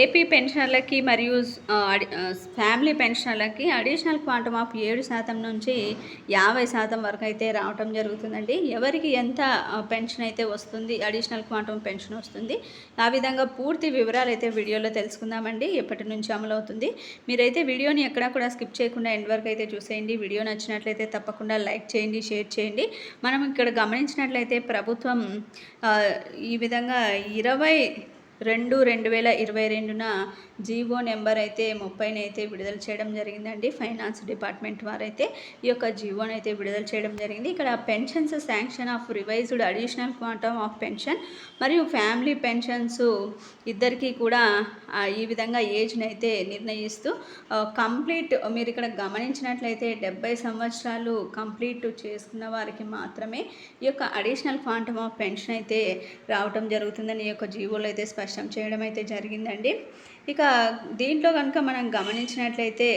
AP పెన్షనర్లకి మరియు family పెన్షనర్లకి additional quantum of ఏడు శాతం నుంచి యాభై శాతం వరకు అయితే రావటం జరుగుతుందండి. ఎవరికి ఎంత పెన్షన్ అయితే వస్తుంది అడిషనల్ క్వాంటమ్ పెన్షన్ వస్తుంది ఆ విధంగా పూర్తి వివరాలు అయితే వీడియోలో తెలుసుకుందామండి. ఎప్పటి నుంచి అమలవుతుంది మీరైతే వీడియోని ఎక్కడా కూడా స్కిప్ చేయకుండా ఎండ్ వరకు అయితే చూసేయండి. వీడియో నచ్చినట్లయితే తప్పకుండా లైక్ చేయండి షేర్ చేయండి. మనం ఇక్కడ గమనించినట్లయితే ప్రభుత్వం ఈ విధంగా ఇరవై రెండు రెండు వేల ఇరవై రెండున జీవో నెంబర్ అయితే ముప్పైని అయితే విడుదల చేయడం జరిగిందండి. ఫైనాన్స్ డిపార్ట్మెంట్ వారైతే ఈ యొక్క జీవోని అయితే విడుదల చేయడం జరిగింది. ఇక్కడ pensions sanction of revised additional quantum of pension మరియు ఫ్యామిలీ పెన్షన్స్ ఇద్దరికీ కూడా ఈ విధంగా ఏజ్ని అయితే నిర్ణయిస్తూ కంప్లీట్ మీరు ఇక్కడ గమనించినట్లయితే డెబ్బై సంవత్సరాలు కంప్లీట్ చేసుకున్న వారికి మాత్రమే ఈ యొక్క అడిషనల్ క్వాంటమ్ ఆఫ్ పెన్షన్ అయితే రావటం జరుగుతుందని ఈ యొక్క జీవోలో అయితే స్పష్టం చేయడం అయితే జరిగిందండి. ఇక దీంట్లో కనుక మనం గమనించినట్లయితే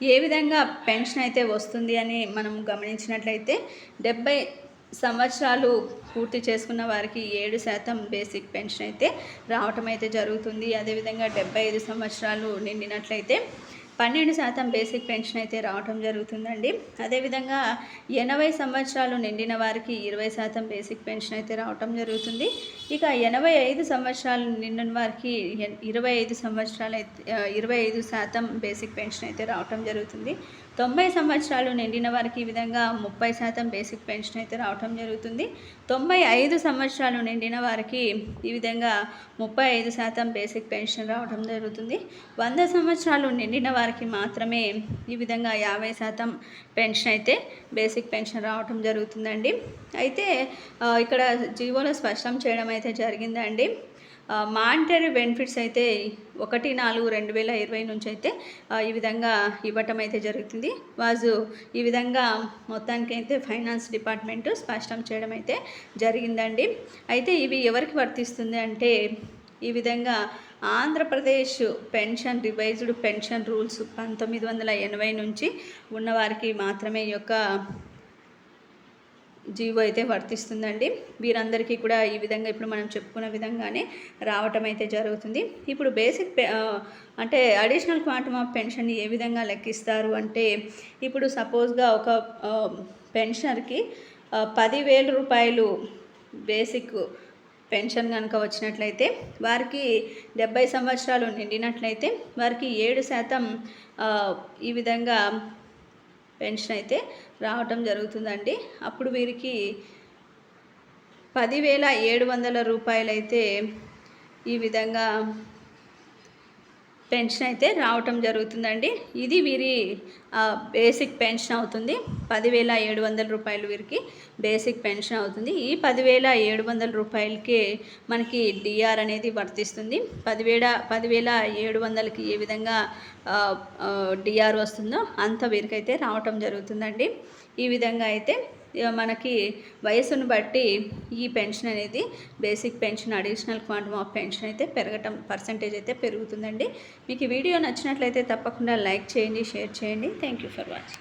ఏ విధంగా పెన్షన్ అయితే వస్తుంది అని మనం గమనించినట్లయితే డెబ్బై సంవత్సరాలు పూర్తి చేసుకున్న వారికి ఏడు శాతం బేసిక్ పెన్షన్ అయితే రావటం అయితే జరుగుతుంది. అదేవిధంగా డెబ్బై ఐదు సంవత్సరాలు నిండినట్లయితే పన్నెండు శాతం బేసిక్ పెన్షన్ అయితే రావటం జరుగుతుందండి. అదేవిధంగా ఎనభై సంవత్సరాలు నిండిన వారికి ఇరవై శాతం బేసిక్ పెన్షన్ అయితే రావటం జరుగుతుంది. ఇక ఎనభై ఐదు సంవత్సరాలు నిండిన వారికి ఎన్- ఇరవై ఐదు సంవత్సరాలు అయితే ఇరవై ఐదు శాతం బేసిక్ పెన్షన్ అయితే రావటం జరుగుతుంది. తొంభై సంవత్సరాలు నిండిన వారికి ఈ విధంగా ముప్పై శాతం బేసిక్ పెన్షన్ అయితే రావటం జరుగుతుంది. తొంభై ఐదు సంవత్సరాలు నిండిన వారికి ఈ విధంగా ముప్పై ఐదు శాతం బేసిక్ పెన్షన్ రావడం జరుగుతుంది. వంద సంవత్సరాలు నిండిన వారికి మాత్రమే ఈ విధంగా యాభై శాతం పెన్షన్ అయితే బేసిక్ పెన్షన్ రావటం జరుగుతుందండి. అయితే ఇక్కడ జీవోలో స్పష్టం చేయడం అయితే జరిగిందండి. మానిటరీ బెనిఫిట్స్ అయితే ఒకటి నాలుగు రెండు వేల ఇరవై నుంచి అయితే ఈ విధంగా ఇవ్వటం అయితే జరుగుతుంది. వాజు ఈ విధంగా మొత్తానికి అయితే ఫైనాన్స్ డిపార్ట్మెంట్ స్పష్టం చేయడం అయితే జరిగిందండి. అయితే ఇవి ఎవరికి వర్తిస్తుంది అంటే ఈ విధంగా Andhra Pradesh pension revised pension rules పంతొమ్మిది వందల ఎనభై నుంచి ఉన్నవారికి మాత్రమే ఈ యొక్క జీవో అయితే వర్తిస్తుందండి. వీరందరికీ కూడా ఈ విధంగా ఇప్పుడు మనం చెప్పుకున్న విధంగానే రావటం అయితే జరుగుతుంది. ఇప్పుడు బేసిక్ పె- అంటే అడిషనల్ క్వాంటమ్ ఆఫ్ పెన్షన్ ఏ విధంగా లెక్కిస్తారు అంటే ఇప్పుడు సపోజ్గా ఒక పెన్షనర్కి పదివేల రూపాయలు బేసిక్ పెన్షన్ కనుక వచ్చినట్లయితే వారికి డెబ్బై సంవత్సరాలు నిండినట్లయితే వారికి ఏడు శాతం ఈ విధంగా పెన్షన్ అయితే రావటం జరుగుతుందండి. అప్పుడు వీరికి పదివేల ఏడు వందల రూపాయలైతే ఈ విధంగా పెన్షన్ అయితే రావటం జరుగుతుందండి. ఇది వీరి బేసిక్ పెన్షన్ అవుతుంది. పదివేల ఏడు వందల రూపాయలు వీరికి బేసిక్ పెన్షన్ అవుతుంది. ఈ పదివేల ఏడు వందల రూపాయలకి మనకి డిఆర్ అనేది వర్తిస్తుంది. పదివేల పదివేల ఏడు వందలకి ఏ విధంగా డిఆర్ వస్తుందో అంత వీరికైతే రావటం జరుగుతుందండి. ఈ విధంగా అయితే మనకి వయసును బట్టి ఈ పెన్షన్ అనేది basic pension additional quantum of pension అయితే పెరగటం పర్సంటేజ్ అయితే పెరుగుతుందండి. మీకు ఈ వీడియో నచ్చినట్లయితే తప్పకుండా లైక్ చేయండి షేర్ చేయండి. Thank you for watching.